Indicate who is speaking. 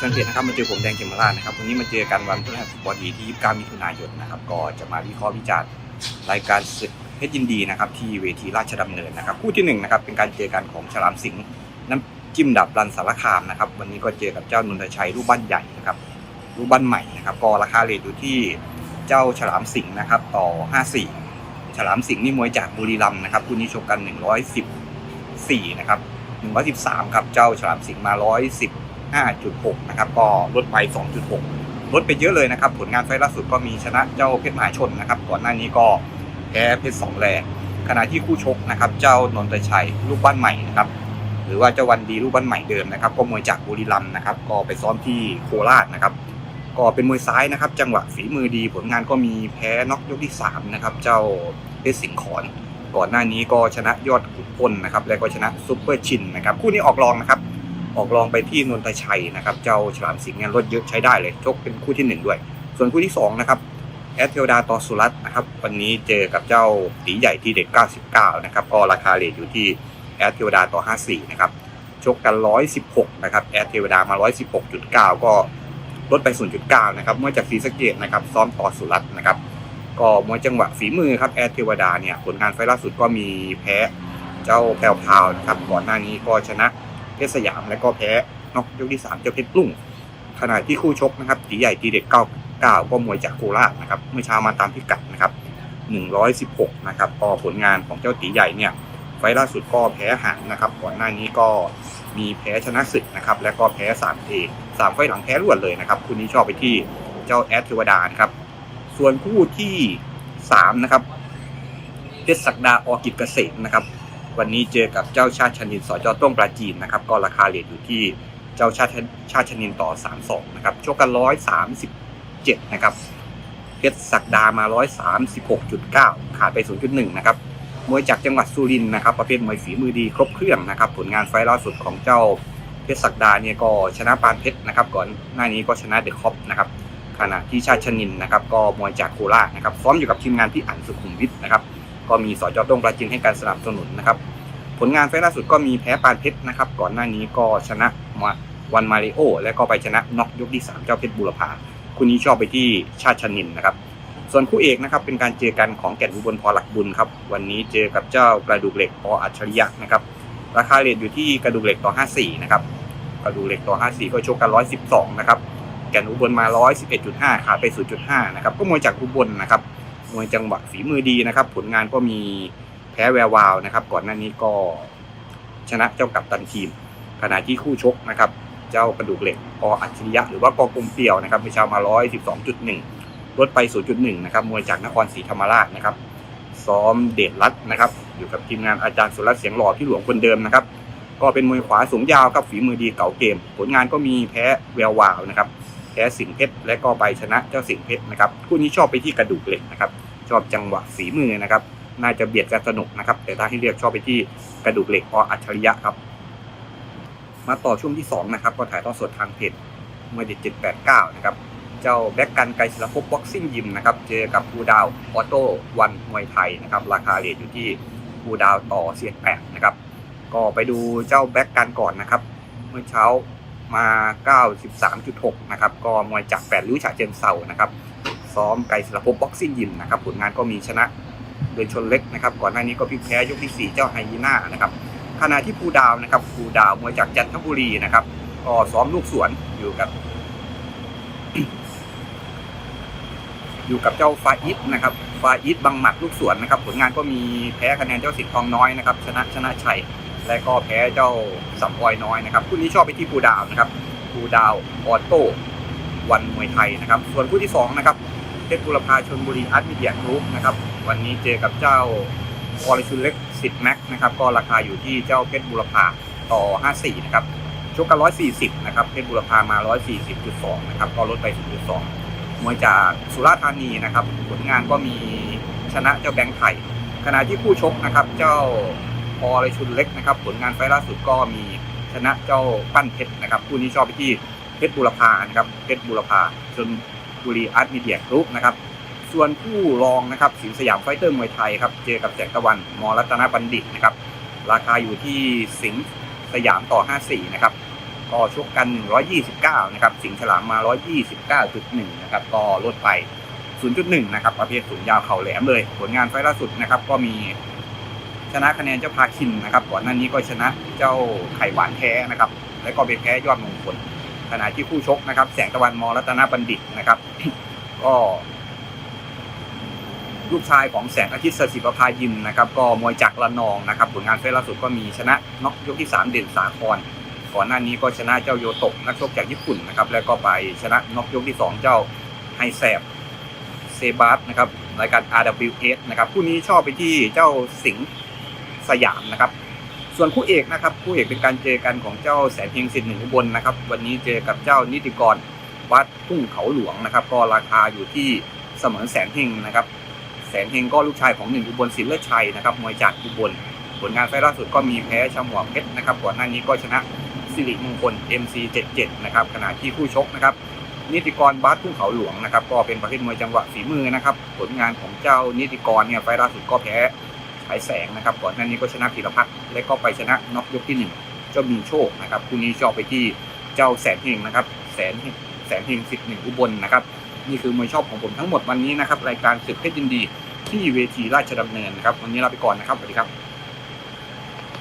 Speaker 1: แฟนเพจนะครับมาเจอผมแดงเขมราชนะครับวันนี้มาเจอกันวันพฤหัสบดีที่ 29 มิถุนายนนะครับก็จะมาวิเคราะห์วิจารณ์รายการศึกเพชรยินดีนะครับที่เวทีราชดำเนินนะครับคู่ที่หนึ่งนะครับเป็นการเจอกันของฉลามสิงห์น้ำจิ้มดับรันสารคามนะครับวันนี้ก็เจอกับเจ้านนทชัยรูปบ้านใหญ่นะครับรูปบ้านใหม่นะครับก็ราคาเลทอยู่ที่เจ้าฉลามสิงห์นะครับต่อ 54 ฉลามสิงห์นี่มวยจากบุรีรัมย์นะครับคู่นี้ชกกัน 114 นะครับ113 ครับเจ้าฉลามสิงห์มา 110 5.6 นะครับ ก็ลดไป 2.6 ลดไปเยอะเลยนะครับ ผลงานไฟล์ล่าสุดก็มีชนะเจ้าเพชรมหาชนนะครับ ก่อนหน้านี้ก็แพ้เพชรสองแลขณะที่คู่ชกนะครับ เจ้านนทชัยลูกบ้านใหม่นะครับ หรือว่าเจ้าวันดีลูกบ้านใหม่เดิมนะครับ ก็มวยจากบุรีรัมย์นะครับ ก็ไปซ้อมที่โคราชนะครับ ก็เป็นมวยซ้ายนะครับ จังหวะฝีมือดี ผลงานก็มีแพ้น็อกยกที่3นะครับ เจ้าเพชรสิงห์ขอน ก่อนหน้านี้ก็ชนะยอดขุนพลนะครับ แล้วก็ชนะซุปเปอร์ชินนะครับ คู่นี้ออกรองนะครับ ออกรองไปที่นนทชัยนะครับ เจ้าฉลามสิงห์เนี่ยลดเยอะใช้ได้เลยชกเป็นคู่ที่หนึ่งด้วย ส่วนคู่ที่สองนะครับแอตเทลดาต่อสุรัตน์นะครับ วันนี้เจอกับเจ้าตีใหญ่ที่เด็ก99 นะครับ ก็ราคาเลทอยู่ที่แอตเทลดาต่อ 54 นะครับ ชกกัน 116 นะครับ แอตเทลดามา 116.9 ก็ลดไป 0.9 นะครับ เมื่อจากศรีสเกดนะครับ ซ้อมต่อสุรัตน์นะครับ ก็มวยจังหวะฝีมือครับแอดเทวดาเนี่ย ผลงานไฟล์ล่าสุดก็มีแพ้เจ้าแพรวพาวนะครับ ก่อนหน้านี้ก็ชนะ เพชรสยาม และก็แพ้นอกยกที่สามเจ้าเพชรลุ่งขณะที่คู่ชกนะครับตีใหญ่ตีเด็กเก้าเก้าก็มวยจากโคราชนะครับเมื่อเช้ามาตามพิกัดนะครับหนึ่งร้อยสิบหกนะครับก็ผลงานของเจ้าตีใหญ่เนี่ยไฟล์ล่าสุดก็แพ้ห่างนะครับก่อนหน้านี้ก็มีแพ้ชนะศึกนะครับและก็แพ้สามเอสามไฟล์หลังแพ้รวดเลยนะครับคู่นี้ชอบไปที่เจ้าแอดเทวดานะครับส่วนคู่ที่สามนะครับเพชรศักดาออกิจเกษมนะครับ วันนี้เจอกับเจ้าชาติชนินสจต้งปราจีนนะครับ ก็ราคาเลทอยู่ที่เจ้าชาติชาติชนินต่อ 3-2 นะครับชกกัน 137 นะครับ เพชรศักดามา 136.9 ขาดไป 0.1 นะครับ มวยจากจังหวัดสุรินทร์นะครับ ประเภทมวยฝีมือดีครบเครื่องนะครับ ผลงานไฟล์ล่าสุดของเจ้าเพชรศักดาเนี่ยก็ชนะปานเพชรนะครับ ก่อนหน้านี้ก็ชนะเดอะคอปนะครับขณะที่ชาติชนินนะครับ ก็มวยจากโคราชนะครับซ้อมอยู่กับทีมงานพี่อั๋นสุขุมวิทนะครับ ก็มีสจต้งปราจินให้การสนับสนุนนะครับ ผลงานไฟล์ล่าสุดก็มีแพ้ปานเพชรนะครับ ก่อนหน้านี้ก็ชนะมาวันมาริโอ และก็ไปชนะน็อกยกที่ 3 เจ้าเพชรบุรพาคู่นี้ชอบไปที่ชาติชนินนะครับ ส่วนคู่เอกนะครับเป็นการเจอกันของแก่นอุบลพอหลักบุญครับ วันนี้เจอกับเจ้ากระดูกเหล็กพออัจฉริยะนะครับ ราคาเลทอยู่ที่กระดูกเหล็กต่อ 54 นะครับ กระดูกเหล็กต่อ 54 ก็ชกกัน 112 นะครับ แก่นอุบลมา 111.5 ขาดไป 0.5 นะครับ ก็มวยจากอุบลนะครับ มวยจังหวะฝีมือดีนะครับ ผลงานก็มีแพ้แวววาวนะครับ ก่อนหน้านี้ก็ชนะเจ้ากับตันทีม ขณะที่คู่ชกนะครับ เจ้ากระดูกเหล็กกออัจฉริยะหรือว่ากอกลมเปียวนะครับมีชาวมา112.1ลดไป 0.1 นะครับ มวยจากนครศรีธรรมราชนะครับ ซ้อมเดชรัตนะครับ อยู่กับทีมงานอาจารย์สุรัตน์เสียงหล่อที่หลวงคนเดิมนะครับ ก็เป็นมวยขวาสูงยาวครับฝีมือดีเก่าเกม ผลงานก็มีแพ้แวววาวนะครับ แพ้สิงเพชรและก็ไปชนะเจ้าสิงเพชรนะครับคู่นี้ชอบไปที่กระดูกเหล็กนะครับชอบจังหวะฝีมือนะครับน่าจะเบียดกันสนุกนะครับ แต่ถ้าให้เลือกชอบไปที่กระดูกเหล็กออัจฉริยะครับ มาต่อช่วงที่สองนะครับก็ถ่ายทอดสดทางเพจมวยเด็ดเจ็ดแปดเก้านะครับเจ้าแบ็กกันไกศิลปภพบ็อกซิ่งยิมนะครับเจอกับภูดาวออโต้วันมวยไทยนะครับราคาเรทอยู่ที่ภูดาวต่อเสียแปดนะครับก็ไปดูเจ้าแบ็กกันก่อนนะครับ เมื่อเช้า มา 93.6 นะครับ ก็มวยจากแปดริ้วฉะเชิงเซานะครับ ซ้อมไกรศิลปภพบ็อกซิ่งยิมนะครับ ผลงานก็มีชนะเดินชนเล็กนะครับ ก่อนหน้านี้ก็พลิกแพ้ยกที่ 4 เจ้าไฮยีน่านะครับขณะที่ภูดาวนะครับภูดาวมวยจากจันทบุรีนะครับ ก็ซ้อมลูกสวนอยู่กับ อยู่กับเจ้าฟาอิสนะครับฟาอิสบังหมัดลูกสวนนะครับ ผลงานก็มีแพ้คะแนนเจ้าสิงห์ทองน้อยนะครับ ชนะชนะชัย และก็แพ้เจ้าสัมพอยน้อยนะครับคู่นี้ชอบไปที่ภูดาวนะครับภูดาวออโต้วันมวยไทยนะครับ ส่วนคู่ที่สองนะครับเพชรบุรพาชนบุรีอาร์ตมีเดียกรุ๊ปนะครับวันนี้เจอกับเจ้าออริชุนเล็กสิทธิ์แม็กนะครับก็ราคาอยู่ที่เจ้าเพชรบุรพาต่อ 54 นะครับชกกัน 140 นะครับเพชรบุรพามา 140.2 นะครับก็ลดไป 0.2 มวยจากสุราษฎร์ธานีนะครับผลงานก็มีชนะเจ้าแบงค์ไทยขณะที่คู่ชกนะครับเจ้า พอไรชุนเล็กนะครับ ผลงานไฟล์ล่าสุดก็มีชนะเจ้าปั้นเพชรนะครับคู่นี้ชอบไปที่เพชรบุรพานะครับเพชรบุรพาชนบุรีอาร์ตมีเดียกรุ๊ปนะครับ ส่วนคู่รองนะครับสิงห์สยามไฟเตอร์มวยไทยครับเจอกับแสงตะวันมรัตนบัณฑิตนะครับ ราคาอยู่ที่สิงห์สยามต่อ 54 นะครับก็ชกกัน 129 นะครับ สิงห์ฉลามมา 129.1 นะครับ ก็ลดไป 0.1 นะครับ ประเภทสูงยาวเข่าแหลมเลย ผลงานไฟล์ล่าสุดนะครับ ก็มี ชนะคะแนนเจ้าพาคินนะครับก่อนหน้านี้ก็ชนะเจ้าไข่หวานแท้นะครับ และก็ไปแพ้ยอดมงคลขณะที่คู่ชกนะครับ แสงตะวันมรัตนบัณฑิตนะครับ ก็ลูกชายของแสงอาทิตย์สศิประภายิมนะครับ ก็มวยจากระนองนะครับ ผลงานไฟล์ล่าสุดก็มีชนะน็อกยกที่ 3 เด่นสาครก่อนหน้านี้ก็ชนะเจ้าโยโตะนักชกจากญี่ปุ่นนะครับ แล้วก็ไปชนะน็อกยกที่ 2 เจ้าไฮแซบเซบาสนะครับรายการ RWS นะครับคู่นี้ชอบไปที่เจ้าสิงห์ สยามนะครับ ส่วนคู่เอกนะครับคู่เอกเป็นการเจอกันของเจ้าแสนเพียงสิทธิ์หนึ่งอุบลนะครับ วันนี้เจอกับเจ้านิติกรวัดทุ่งเขาหลวงนะครับ ก็ราคาอยู่ที่เสมอแสนเฮงนะครับ แสนเฮงก็ลูกชายของหนึ่งอุบลศิลป์ชัยนะครับมวยจากอุบลผลงานไฟล์ล่าสุดก็มีแพ้ชมวกเพชรนะครับก่อนหน้านี้ก็ชนะสิริมงคล MC77 นะครับขณะที่ผู้ชกนะครับ นิติกรบาสทุ่งเขาหลวงนะครับ ก็เป็นประเภทมวยจังหวะฝีมือนะครับ ผลงานของเจ้านิติกรเนี่ยไฟล์ล่าสุดก็แพ้ ฉายแสงนะครับ ก่อนหน้านี้ก็ชนะธีรพัฒน์และก็ไปชนะน็อกยกที่หนึ่งเจ้ามีโชคนะครับคู่นี้ชอบไปที่เจ้าแสนเฮงนะครับแสนแสนเฮงสิบหนึ่งอุบลนะครับนี่คือมวยชอบของผมทั้งหมดวันนี้นะครับรายการศึกเพชรยินดีที่เวทีราชดำเนินนะครับวันนี้ลาไปก่อนนะครับสวัสดีครับ